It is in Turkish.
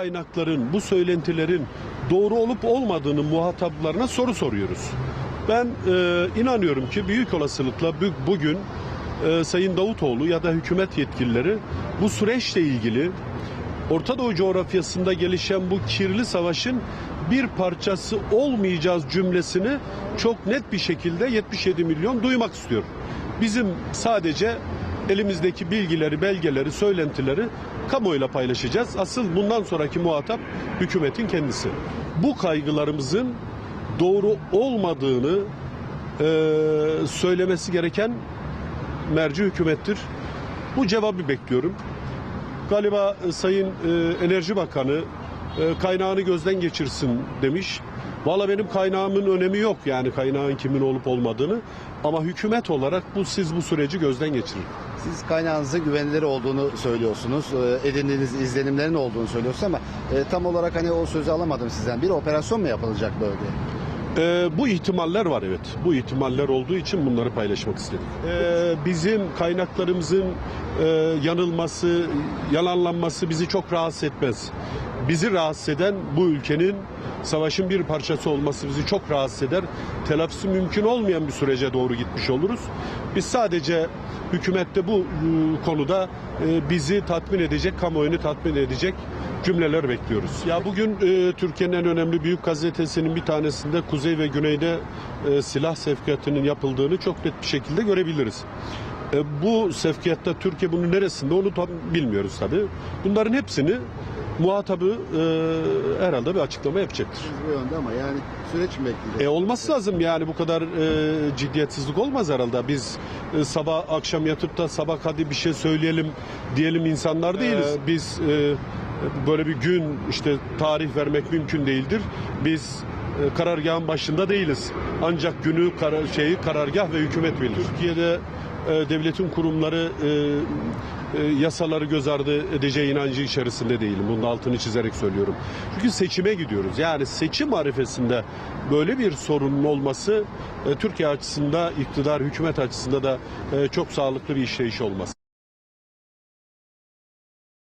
kaynakların, bu söylentilerin doğru olup olmadığını muhataplarına soru soruyoruz. Ben e, inanıyorum ki büyük olasılıkla bugün e, Sayın Davutoğlu ya da hükümet yetkilileri bu süreçle ilgili Orta Doğu coğrafyasında gelişen bu kirli savaşın bir parçası olmayacağız cümlesini çok net bir şekilde 77 milyon duymak istiyor. Bizim sadece elimizdeki bilgileri, belgeleri, söylentileri kamuoyuyla paylaşacağız. Asıl bundan sonraki muhatap hükümetin kendisi. Bu kaygılarımızın doğru olmadığını eee, söylemesi gereken merci hükümettir. Bu cevabı bekliyorum. Galiba e, Sayın e, Enerji Bakanı e, kaynağını gözden geçirsin demiş. Valla benim kaynağımın önemi yok yani kaynağın kimin olup olmadığını. Ama hükümet olarak bu siz bu süreci gözden geçirin. Siz kaynağınızın güvenilir olduğunu söylüyorsunuz. Ee, Edindiğiniz izlenimlerin olduğunu söylüyorsunuz ama e, tam olarak hani o sözü alamadım sizden. Bir operasyon mu yapılacak bölgeye? Ee, bu ihtimaller var evet. Bu ihtimaller olduğu için bunları paylaşmak istedim. Ee, bizim kaynaklarımızın e, yanılması, yalanlanması bizi çok rahatsız etmez. Bizi rahatsız eden bu ülkenin savaşın bir parçası olması bizi çok rahatsız eder. Telafisi mümkün olmayan bir sürece doğru gitmiş oluruz. Biz sadece hükümette bu e, konuda e, bizi tatmin edecek, kamuoyunu tatmin edecek cümleler bekliyoruz. Ya bugün e, Türkiye'nin en önemli büyük gazetesinin bir tanesinde kuzey ve güneyde e, silah sevkiyatının yapıldığını çok net bir şekilde görebiliriz. E, bu sevkiyatta Türkiye bunun neresinde onu tam bilmiyoruz tabii. Bunların hepsini muhatabı e, herhalde bir açıklama yapacaktır. Bu yönde ama yani süreç mi bekleyecek? E olması lazım yani bu kadar e, ciddiyetsizlik olmaz herhalde. Biz e, sabah akşam yatıp da sabah hadi bir şey söyleyelim diyelim insanlar değiliz. Biz e, böyle bir gün işte tarih vermek mümkün değildir. Biz e, karargahın başında değiliz. Ancak günü karar, şeyi karargah ve hükümet bilir. Türkiye'de devletin kurumları e, e, yasaları göz ardı edeceği inancı içerisinde değilim. Bunun altını çizerek söylüyorum. Çünkü seçime gidiyoruz. Yani seçim arifesinde böyle bir sorunun olması e, Türkiye açısında, iktidar, hükümet açısında da e, çok sağlıklı bir işleyiş olmaz.